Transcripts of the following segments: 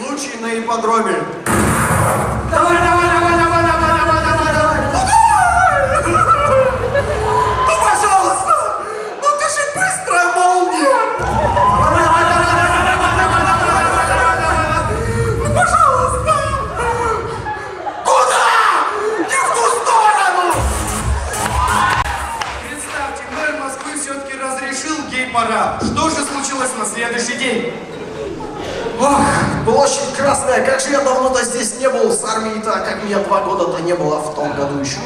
случай на ипподроме. Давай, с армией-то, как меня два года-то не было в том году еще.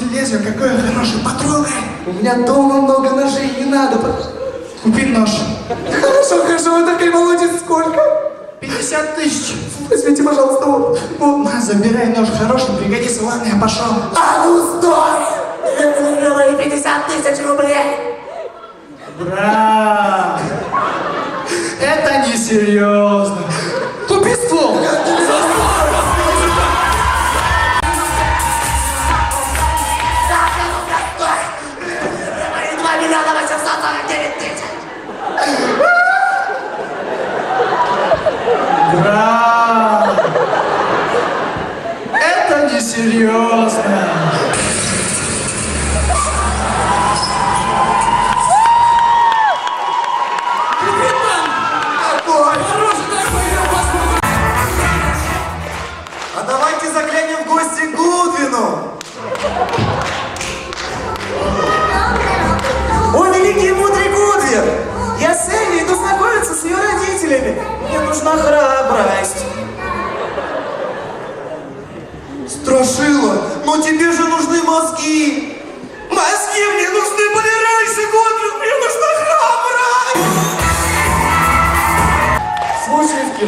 Посмотри лезвие, какое хорошее, потрогай. У меня дома много ножей, не надо. Купи нож. Хорошо, хорошо, вы такой молодец, сколько? 50 тысяч. Возьмите, пожалуйста, вот. На, забирай нож хороший, пригодится. Ладно, я пошел. А ну стой! Это мои 50 тысяч рублей! Брат, это несерьезно. Купи ствол.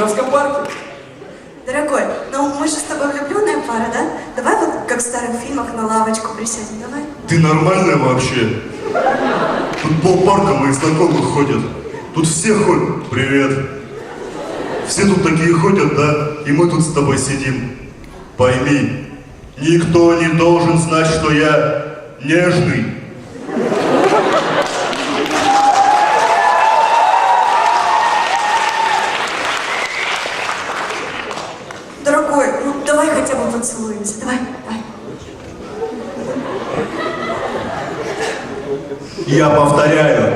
Кировском парке. Дорогой, ну мы же с тобой влюбленная пара, да? Давай вот как в старых фильмах на лавочку присядем, давай. Ты нормальная вообще? Тут полпарка моих знакомых ходят. Тут все ходят. Привет. Все тут такие ходят, да? И мы тут с тобой сидим. Пойми, никто не должен знать, что я нежный. Поцелуемся, давай, давай. Я повторяю.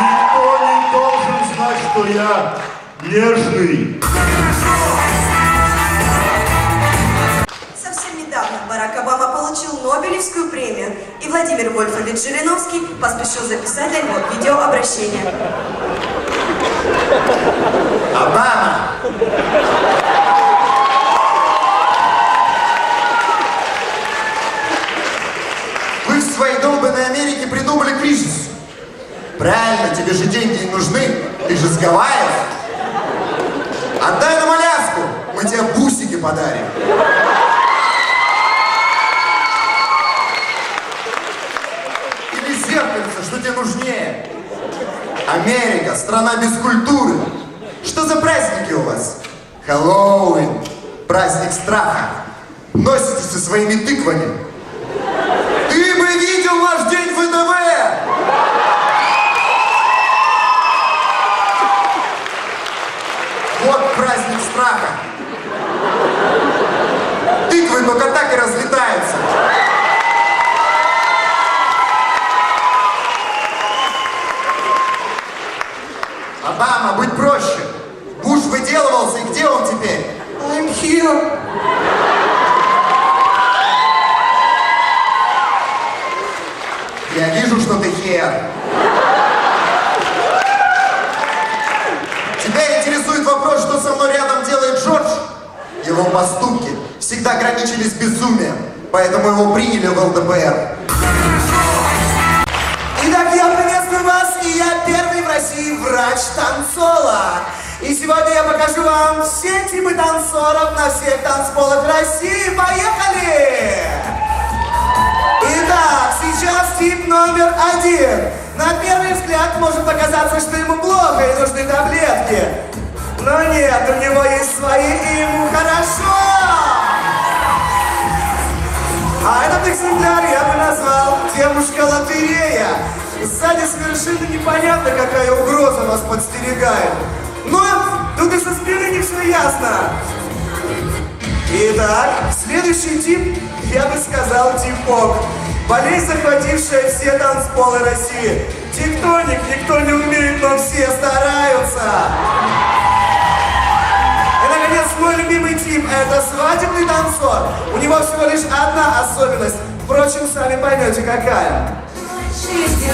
Никто не должен знать, что я нежный. Совсем недавно Барак Обама получил Нобелевскую премию, и Владимир Вольфович Жириновский поспешил записать для него видеообращение. Обама! Вы в своей Америке придумали кризис. Правильно, тебе же деньги не нужны. Ты же с Гавайев. Отдай нам Аляску, мы тебе бусики подарим. Или зеркальце, что тебе нужнее? Америка, страна без культуры. Что за праздники у вас? Хэллоуин, праздник страха. Носитесь со своими тыквами. Ты бы видел наш день ВДВ! Вот праздник страха. Тыквы только так и разлетаются. Обама, будь проще. Буш выделывался, и где он теперь? I'm here. Я вижу, что ты хер. Тебя интересует вопрос, что со мной рядом делает Джордж? Его поступки всегда граничили с безумием, поэтому его приняли в ЛДПР. Итак, я приветствую вас, и я первый в России врач-танцолог. И сегодня я покажу вам все типы танцоров на всех танцполах России. Поехали! Итак, сейчас тип номер один. На первый взгляд может показаться, что ему плохо и нужны таблетки. Но нет, у него есть свои, и ему хорошо. А этот экземпляр я бы назвал девушка-лотерея. Сзади совершенно непонятно, какая угроза вас подстерегает. Но тут и со спины не все ясно. Итак, следующий тип, я бы сказал, типок. Болезнь, захватившая все танцполы России. Тектоник никто не умеет, но все стараются. И, наконец, мой любимый тип – это свадебный танцор. У него всего лишь одна особенность. Впрочем, сами поймете, какая. Сегодня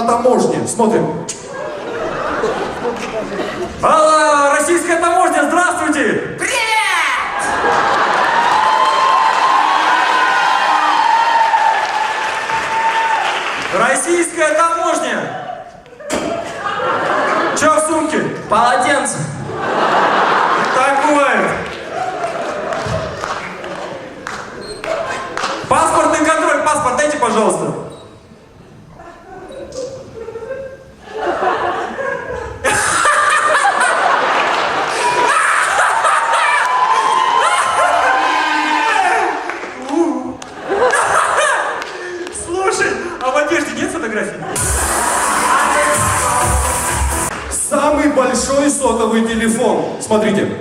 на таможне». Смотрим. Алло, российская таможня, здравствуйте! Привет! Российская таможня! Че в сумке? Полотенце. Так сотовый телефон. Смотрите.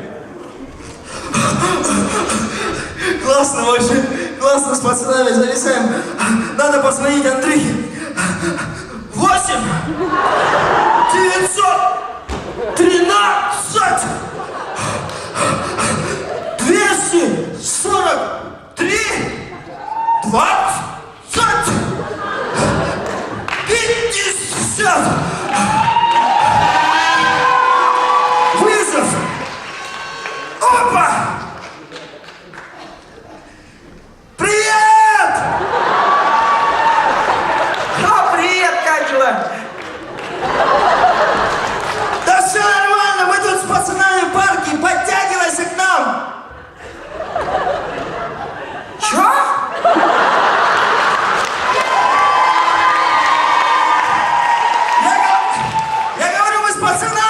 Классно вообще. Классно с пацанами зависаем. Надо позвонить Андрюхе. Восемь! Девятьсот! Говорю, мы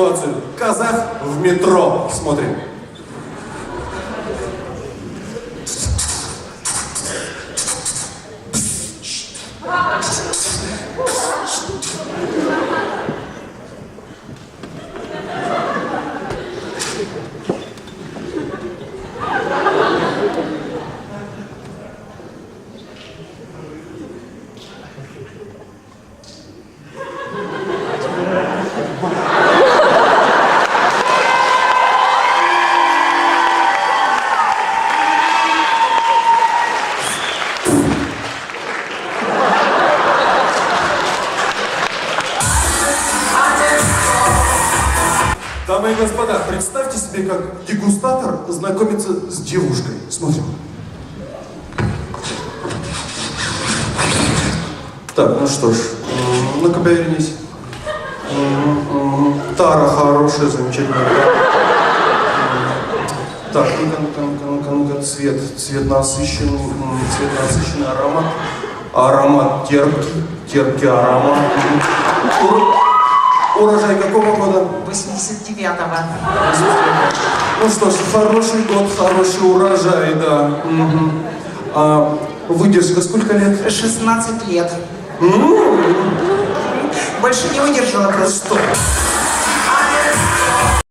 ситуацию. Казах в метро. Смотрим. Дамы знакомится с девушкой. Смотрим. Так, ну что ж, ну-ка повернись. Тара хорошая, замечательная. Так, ну-ка, ну-ка, ну-ка, ну-ка, ну-ка, цвет, цвет насыщенный, цвет насыщенный, аромат. Аромат терпкий, терпкий аромат. Ур- Урожай какого года? 89-го. Ну что ж, хороший год, хороший урожай, да. Мгм. А выдержка сколько лет? 16 лет. Больше не выдержала просто.